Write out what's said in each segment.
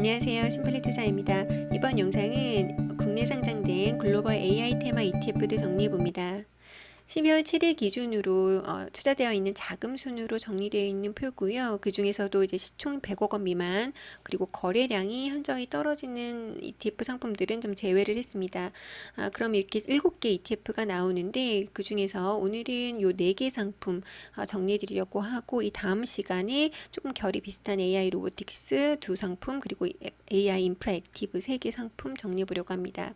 안녕하세요. 심플리 투자입니다. 이번 영상은 국내 상장된 글로벌 AI 테마 ETF들 정리해 봅니다. 12월 7일 기준으로 어, 투자되어 있는 자금 순으로 정리되어 있는 표고요. 그 중에서도 이제 시총 100억 원 미만 그리고 거래량이 현저히 떨어지는 ETF 상품들은 좀 제외를 했습니다. 아, 그럼 이렇게 7개 ETF가 나오는데 그 중에서 오늘은 요 4개 상품 어, 정리해 드리려고 하고 이 다음 시간에 조금 결이 비슷한 AI 로보틱스 두 상품 그리고 AI 인프라 액티브 3개 상품 정리해 보려고 합니다.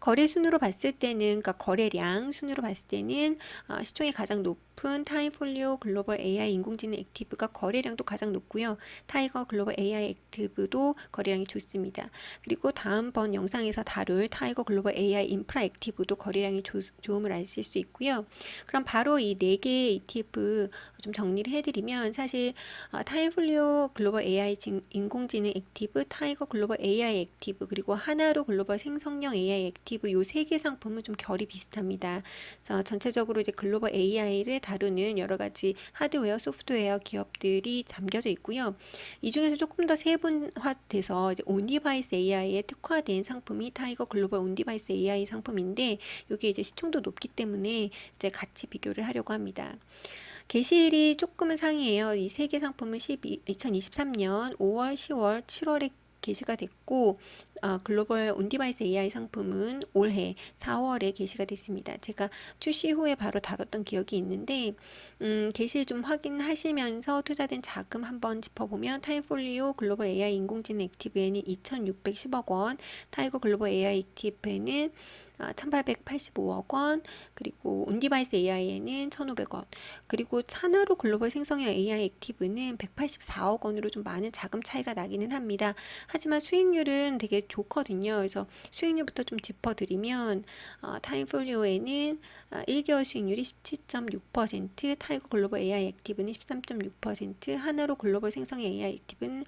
거래 순으로 봤을 때는 그러니까 거래량 순으로 봤을 때는 어, 시총이 가장 높은 타임폴리오 글로벌 AI 인공지능 액티브가 거래량도 가장 높고요. 타이거 글로벌 AI 액티브도 거래량이 좋습니다. 그리고 다음번 영상에서 다룰 타이거 글로벌 AI 인프라 액티브도 거래량이 조, 좋음을 아실 수 있고요. 그럼 바로 이 네 개의 ETF 좀 정리를 해드리면 사실 어, 타임폴리오 글로벌 AI 진, 인공지능 액티브, 타이거 글로벌 AI 액티브 그리고 하나로 글로벌 생성형 AI 액티브 요 세 개 상품은 좀 결이 비슷합니다. 그래서 전체적으로 이제 글로벌 AI를 다루는 여러 가지 하드웨어, 소프트웨어 기업들이 담겨져 있고요. 이 중에서 조금 더 세분화돼서 이제 온디바이스 AI에 특화된 상품이 타이거 글로벌 온디바이스 AI 상품인데 이게 이제 시총도 높기 때문에 이제 같이 비교를 하려고 합니다. 게시일이 조금은 상이에요. 이 세 개 상품은 12, 2023년 5월, 10월, 7월에 게시가 됐고 어, 글로벌 온디바이스 AI 상품은 올해 4월에 게시가 됐습니다. 제가 출시 후에 바로 다뤘던 기억이 있는데 음, 게시 좀 확인하시면서 투자된 자금 한번 짚어보면 타임폴리오 글로벌 AI 인공지능 액티브에는 2,610억 원, 타이거 글로벌 AI 액티브에는 1885억 원, 그리고 온디바이스 AI에는 1,500원, 그리고 차나로 글로벌 생성형 AI 액티브는 184억 원으로 좀 많은 자금 차이가 나기는 합니다. 하지만 수익률은 되게 좋거든요. 그래서 수익률부터 좀 짚어드리면 어, 타임폴리오에는 어, 1개월 수익률이 17.6%, 타이거 글로벌 AI 액티브는 13.6%, 하나로 글로벌 생성 AI 액티브는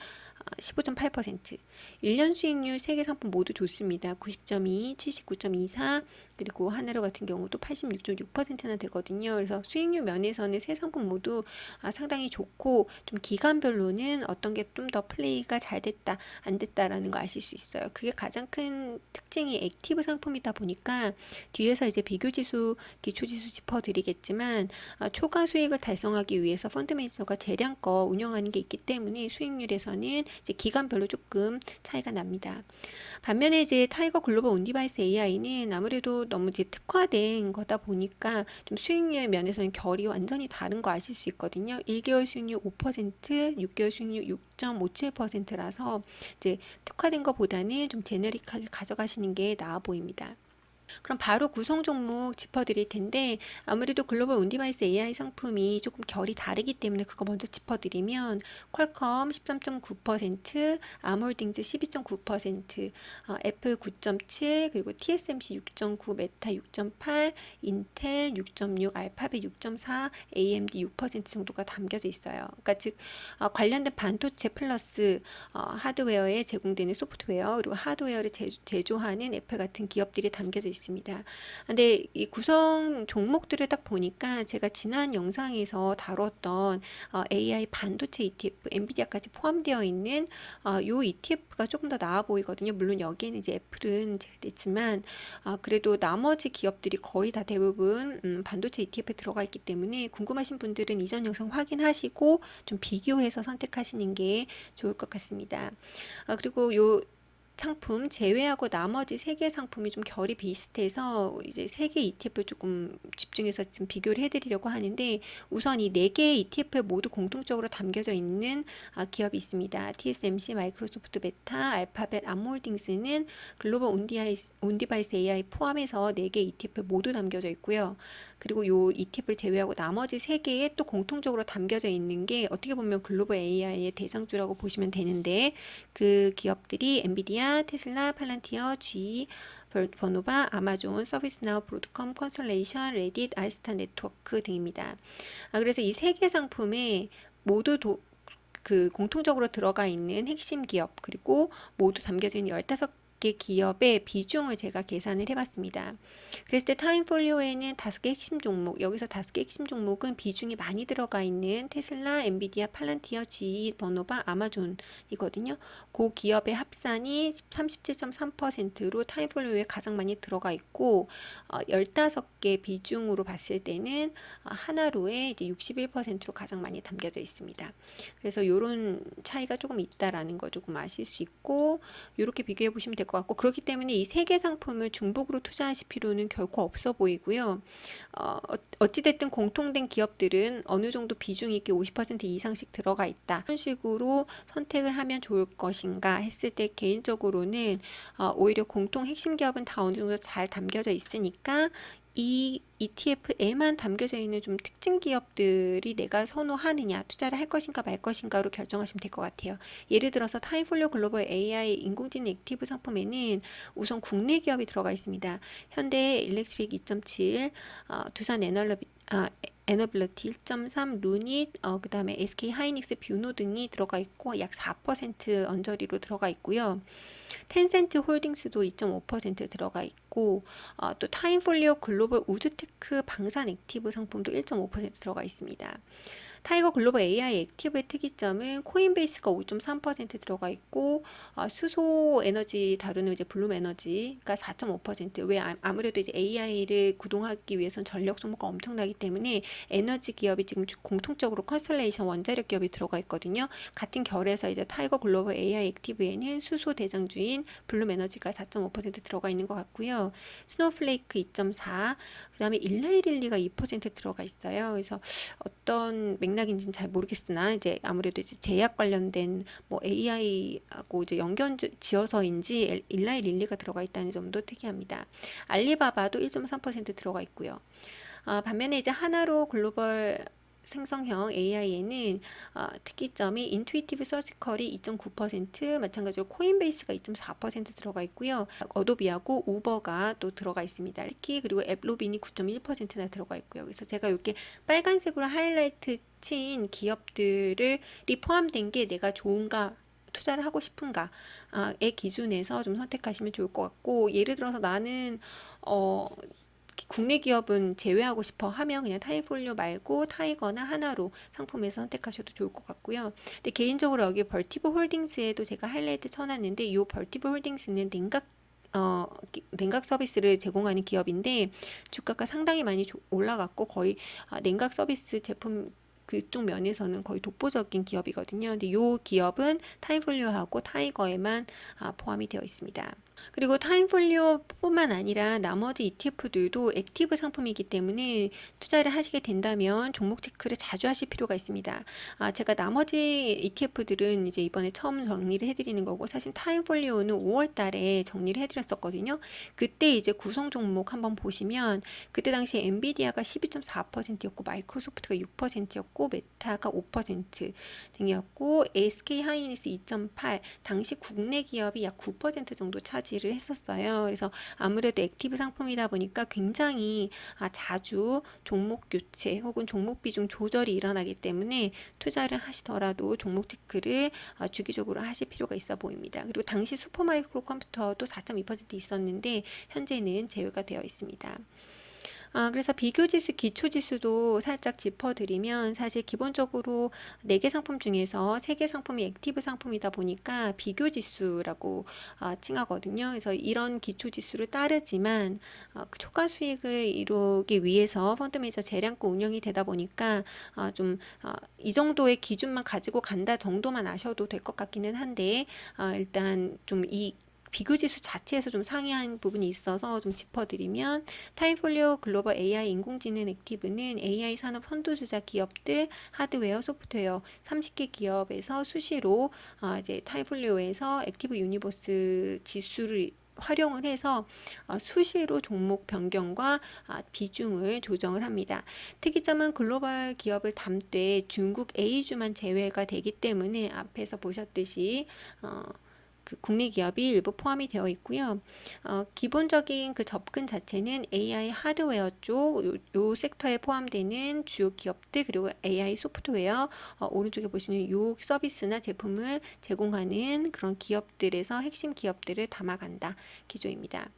15.8%, 1년 수익률 3개 상품 모두 좋습니다. 90.2, 79.24, 그리고 하나로 같은 경우도 86.6%나 되거든요. 그래서 수익률 면에서는 세 상품 모두 아, 상당히 좋고 좀 기간별로는 어떤 게 좀 더 플레이가 잘 됐다, 안 됐다라는 거 아실 수 있어요. 그게 가장 큰 특징이 액티브 상품이다 보니까 뒤에서 이제 비교 지수, 기초 지수 짚어드리겠지만 아, 초과 수익을 달성하기 위해서 펀드 매니저가 재량껏 운영하는 게 있기 때문에 수익률에서는 이제 기간별로 조금 차이가 납니다. 반면에 이제 타이거 글로벌 온디바이스 AI는 아무래도 너무 이제 특화된 거다 보니까 좀 수익률 면에서는 결이 완전히 다른 거 아실 수 있거든요. 1개월 수익률 5%, 6개월 수익률 6.57%라서 이제 특화된 것보다는 좀 제너릭하게 가져가시는 게 나아 보입니다. 그럼 바로 구성 종목 짚어드릴 텐데 아무래도 글로벌 온디바이스 AI 상품이 조금 결이 다르기 때문에 그거 먼저 짚어드리면 퀄컴 13.9%, 아몰딩즈 12.9%, 어, 애플 9.7, 그리고 TSMC 6.9, 메타 6.8, 인텔 6.6, 알파벳 6.4, AMD 6% 정도가 담겨져 있어요. 그러니까 즉 어, 관련된 반도체 플러스 어, 하드웨어에 제공되는 소프트웨어 그리고 하드웨어를 제, 제조하는 애플 같은 기업들이 담겨져 있습니다. 있습니다. 근데 이 구성 종목들을 딱 보니까 제가 지난 영상에서 다뤘던 어, AI 반도체 ETF, 엔비디아까지 포함되어 있는 어, 요 ETF가 조금 더 나아 보이거든요. 물론 여기에는 이제 애플은 제외됐지만 어, 그래도 나머지 기업들이 거의 다 대부분 음, 반도체 ETF에 들어가 있기 때문에 궁금하신 분들은 이전 영상 확인하시고 좀 비교해서 선택하시는 게 좋을 것 같습니다. 어, 그리고 요 상품 제외하고 나머지 세 개 상품이 좀 결이 비슷해서 이제 세 개 ETF를 조금 집중해서 좀 비교를 해드리려고 하는데 우선 이 네 개의 ETF 모두 공통적으로 담겨져 있는 아, 기업이 있습니다. TSMC, 마이크로소프트, 메타, 알파벳, 암몰딩스는 글로벌 온디바이스 AI 포함해서 네 개 ETF 모두 담겨져 있고요. 그리고 요 ETF를 제외하고 나머지 세 개에 또 공통적으로 담겨져 있는 게 어떻게 보면 글로벌 AI의 대상주라고 보시면 되는데 그 기업들이 엔비디아, 테슬라, 팔란티어, G, 버노바, 아마존, 서비스나우, 브로드컴, 컨설레이션, 레딧, 알스타 네트워크 등입니다. 아, 그래서 이 세 개 상품에 모두 도, 그 공통적으로 들어가 있는 핵심 기업 그리고 모두 담겨져 있는 15 15 개 기업의 비중을 제가 계산을 해봤습니다. 그랬을 때 타임폴리오에는 다섯 개 핵심 종목, 여기서 다섯 개 핵심 종목은 비중이 많이 들어가 있는 테슬라, 엔비디아, 팔란티어, GE, 버노바, 아마존이거든요. 그 기업의 합산이 37.3%로 타임폴리오에 가장 많이 들어가 있고 어, 15개 비중으로 봤을 때는 어, 하나로에 이제 61%로 가장 많이 담겨져 있습니다. 그래서 이런 차이가 조금 있다라는 거 조금 아실 수 있고 이렇게 비교해 보시면 될것 같고 그렇기 때문에 이 세 개 상품을 중복으로 투자하실 필요는 결코 없어 보이고요. 어, 어찌됐든 공통된 기업들은 어느 정도 비중이 있게 50% 이상씩 들어가 있다. 이런 식으로 선택을 하면 좋을 것인가 했을 때 개인적으로는 어, 오히려 공통 핵심 기업은 다 어느 정도 잘 담겨져 있으니까 이 ETF에만 담겨져 있는 좀 특징 기업들이 내가 선호하느냐, 투자를 할 것인가 말 것인가로 결정하시면 될 것 같아요. 예를 들어서 타이폴리오 글로벌 AI 인공지능 액티브 상품에는 우선 국내 기업이 들어가 있습니다. 현대 일렉트릭 2.7, 어, 두산 에너비, 아, 에너빌리티 1.3, 루닛, 어, 그 다음에 SK 하이닉스, 뷰노 등이 들어가 있고 약 4% 언저리로 들어가 있고요. 텐센트 홀딩스도 2.5% 들어가 있고 어, 또 타임폴리오 글로벌 우주테크 방산 액티브 상품도 1.5% 들어가 있습니다. 타이거 글로벌 AI 액티브의 특이점은 코인베이스가 5.3% 들어가 있고 어, 수소 에너지 다루는 이제 블룸 에너지가 4.5%왜 아무래도 이제 AI를 구동하기 위해선 전력 소모가 엄청나기 때문에 에너지 기업이 지금 공통적으로 컨설레이션 원자력 기업이 들어가 있거든요. 같은 결에서 이제 타이거 글로벌 AI 액티브에는 수소 대장주인 블룸 에너지가 4.5% 들어가 있는 것 같고요. 스노플레이크 2.4, 그다음에 일라이릴리가 2% 들어가 있어요. 그래서 어떤 맥락인지는 잘 모르겠으나 이제 아무래도 이제 제약 관련된 뭐 AI하고 이제 연결 지어서인지 일라이 릴리가 들어가 있다는 점도 특이합니다. 알리바바도 1.3% 들어가 있고요. 아, 반면에 이제 하나로 글로벌 생성형 AI에는 어, 특이점이 인투이티브 서지컬이 2.9% 마찬가지로 코인베이스가 2.4% 들어가 있고요. 어도비하고 우버가 또 들어가 있습니다. 특히 그리고 앱로빈이 9.1%나 들어가 있고요. 그래서 제가 이렇게 빨간색으로 하이라이트 친 기업들을 포함된 게 내가 좋은가 투자를 하고 싶은가의 기준에서 좀 선택하시면 좋을 것 같고 예를 들어서 나는 어 국내 기업은 제외하고 싶어 하면 그냥 타이폴리오 말고 타이거나 하나로 상품에서 선택하셔도 좋을 것 같고요. 근데 개인적으로 여기 벌티브 홀딩스에도 제가 하이라이트 쳐놨는데 이 벌티브 홀딩스는 냉각 어, 냉각 서비스를 제공하는 기업인데 주가가 상당히 많이 올라갔고 거의 아, 냉각 서비스 제품 그쪽 면에서는 거의 독보적인 기업이거든요. 근데 이 기업은 타이폴리오하고 타이거에만 아, 포함이 되어 있습니다. 그리고 타임폴리오뿐만 아니라 나머지 ETF들도 액티브 상품이기 때문에 투자를 하시게 된다면 종목 체크를 자주 하실 필요가 있습니다. 아, 제가 나머지 ETF들은 이제 이번에 처음 정리를 해드리는 거고 사실 타임폴리오는 5월 달에 정리를 해드렸었거든요. 그때 이제 구성 종목 한번 보시면 그때 당시 엔비디아가 12.4%였고 마이크로소프트가 6%였고 메타가 5% 등이었고 SK 하이닉스 2.8 당시 국내 기업이 약 9% 정도 차지 지를 했었어요. 그래서 아무래도 액티브 상품이다 보니까 굉장히 아, 자주 종목 교체 혹은 종목 비중 조절이 일어나기 때문에 투자를 하시더라도 종목 체크를 아, 주기적으로 하실 필요가 있어 보입니다. 그리고 당시 슈퍼마이크로 컴퓨터도 4.2% 있었는데 현재는 제외가 되어 있습니다. 아, 그래서 비교지수, 기초지수도 살짝 짚어드리면 사실 기본적으로 네 개 상품 중에서 세 개 상품이 액티브 상품이다 보니까 비교지수라고 아, 칭하거든요. 그래서 이런 기초지수를 따르지만 아, 그 초과 수익을 이루기 위해서 펀드 매니저 재량권 운영이 되다 보니까 아, 좀이 아, 정도의 기준만 가지고 간다 정도만 아셔도 될 것 같기는 한데 아, 일단 좀 이 비교지수 자체에서 좀 상이한 부분이 있어서 좀 짚어드리면 타임폴리오 글로벌 AI 인공지능 액티브는 AI 산업 선두주자 기업들 하드웨어, 소프트웨어 30개 기업에서 수시로 어, 이제 타임폴리오에서 액티브 유니버스 지수를 활용을 해서 어, 수시로 종목 변경과 아, 비중을 조정을 합니다. 특이점은 글로벌 기업을 담되 중국 A주만 제외가 되기 때문에 앞에서 보셨듯이 어, 그 국내 기업이 일부 포함이 되어 있고요. 어, 기본적인 그 접근 자체는 AI 하드웨어 쪽, 요, 요 섹터에 포함되는 주요 기업들, 그리고 AI 소프트웨어, 어, 오른쪽에 보시는 요 서비스나 제품을 제공하는 그런 기업들에서 핵심 기업들을 담아간다. 기조입니다.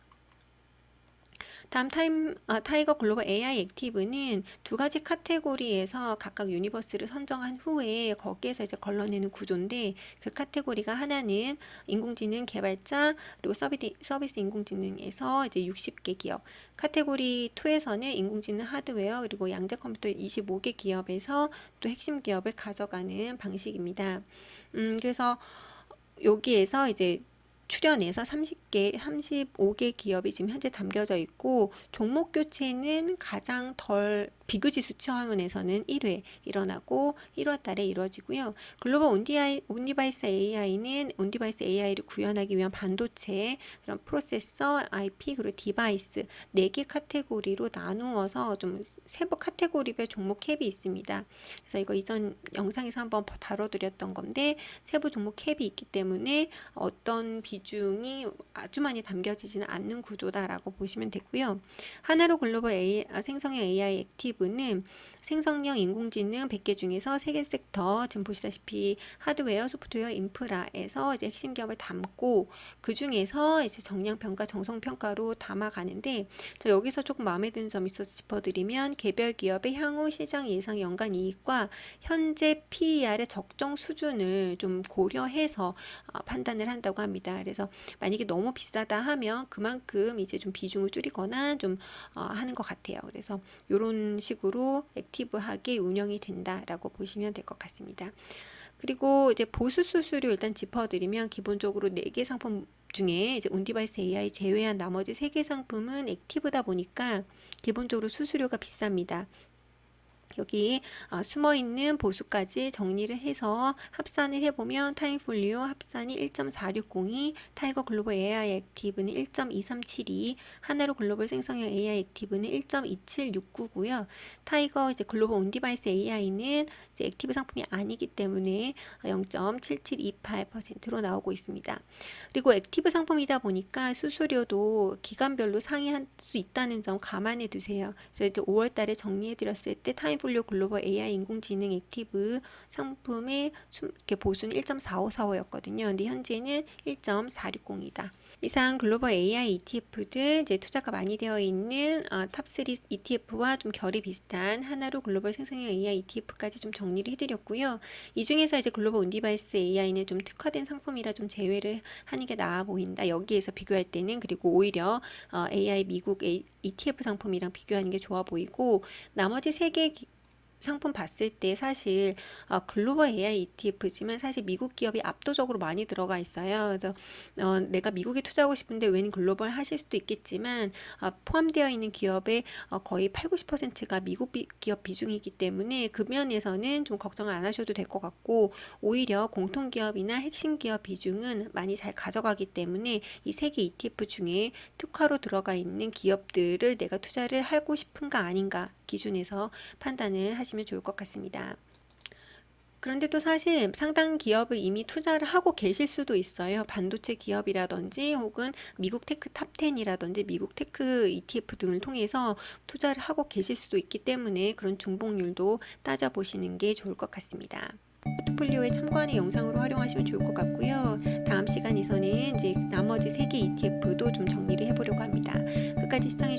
다음 타임, 아, 타이거 글로벌 AI 액티브는 두 가지 카테고리에서 각각 유니버스를 선정한 후에 거기에서 이제 걸러내는 구조인데 그 카테고리가 하나는 인공지능 개발자 그리고 서비스, 서비스 인공지능에서 이제 60개 기업 카테고리 2에서는 인공지능 하드웨어 그리고 양자 컴퓨터 25개 기업에서 또 핵심 기업을 가져가는 방식입니다. 음, 그래서 여기에서 이제 출연해서 30개, 35개 기업이 지금 현재 담겨져 있고 종목 교체는 가장 덜 비교지수 차원에서는 1회 일어나고 1월 달에 이루어지고요. 글로벌 온디아이, 온디바이스 AI는 온디바이스 AI를 구현하기 위한 반도체, 그런 프로세서, IP, 그리고 디바이스 4개 카테고리로 나누어서 좀 세부 카테고리별 종목 캡이 있습니다. 그래서 이거 이전 영상에서 한번 다뤄드렸던 건데 세부 종목 캡이 있기 때문에 어떤 비중이 아주 많이 담겨지지는 않는 구조다라고 보시면 되고요. 하나로 글로벌 AI, 생성형 AI 액티브 부분은 생성형 인공지능 100개 중에서 3개 섹터 지금 보시다시피 하드웨어, 소프트웨어, 인프라에서 이제 핵심 기업을 담고 그 중에서 이제 정량 평가, 정성 평가로 담아가는데 저 여기서 조금 마음에 드는 점 있어서 짚어드리면 개별 기업의 향후 시장 예상 연간 이익과 현재 PER의 적정 수준을 좀 고려해서 어, 판단을 한다고 합니다. 그래서 만약에 너무 비싸다 하면 그만큼 이제 좀 비중을 줄이거나 좀 어, 하는 것 같아요. 그래서 이런 식으로 액티브하게 운영이 된다라고 보시면 될 것 같습니다. 그리고 이제 보수 수수료 일단 짚어드리면 기본적으로 4개 상품 중에 이제 온디바이스 AI 제외한 나머지 3개 상품은 액티브다 보니까 기본적으로 수수료가 비쌉니다. 여기 어, 숨어 있는 보수까지 정리를 해서 합산을 해보면 타임폴리오 합산이 1.4602, 타이거 글로벌 AI 액티브는 1.2372, 하나로 글로벌 생성형 AI 액티브는 1.27699고요. 타이거 이제 글로벌 온디바이스 AI는 이제 액티브 상품이 아니기 때문에 0.7728%로 나오고 있습니다. 그리고 액티브 상품이다 보니까 수수료도 기간별로 상이할 수 있다는 점 감안해 두세요. 그래서 이제 5월 달에 정리해 드렸을 때 타임 폴리오 글로벌 AI 인공지능 액티브 상품의 이렇게 보수는 1.4545였거든요. 근데 현재는 1.460이다. 이상 글로벌 AI ETF들 이제 투자가 많이 되어 있는 어, 탑3 ETF와 좀 결이 비슷한 하나로 글로벌 생성형 AI ETF까지 좀 정리를 해드렸고요. 이 중에서 이제 글로벌 온디바이스 AI는 좀 특화된 상품이라 좀 제외를 하는 게 나아 보인다. 여기에서 비교할 때는 그리고 오히려 어, AI 미국 ETF 상품이랑 비교하는 게 좋아 보이고 나머지 세 개 상품 봤을 때 사실 어, 글로벌 AI ETF지만 사실 미국 기업이 압도적으로 많이 들어가 있어요. 그래서 어, 내가 미국에 투자하고 싶은데 웬 글로벌 하실 수도 있겠지만 어, 포함되어 있는 기업의 어, 거의 8, 90%가 미국 비, 기업 비중이기 때문에 그 면에서는 좀 걱정 안 하셔도 될 것 같고 오히려 공통 기업이나 핵심 기업 비중은 많이 잘 가져가기 때문에 이 세 개 ETF 중에 특화로 들어가 있는 기업들을 내가 투자를 하고 싶은가 아닌가 기준에서 판단을 하시면 좋을 것 같습니다. 그런데 또 사실 상당 기업을 이미 투자를 하고 계실 수도 있어요. 반도체 기업이라든지 혹은 미국 테크 탑10이라든지 미국 테크 ETF 등을 통해서 투자를 하고 계실 수도 있기 때문에 그런 중복률도 따져보시는 게 좋을 것 같습니다. 포트폴리오에 참고하는 영상으로 활용하시면 좋을 것 같고요. 다음 시간에서는 이제 나머지 세 개 ETF도 좀 정리를 해보려고 합니다. 끝까지 시청해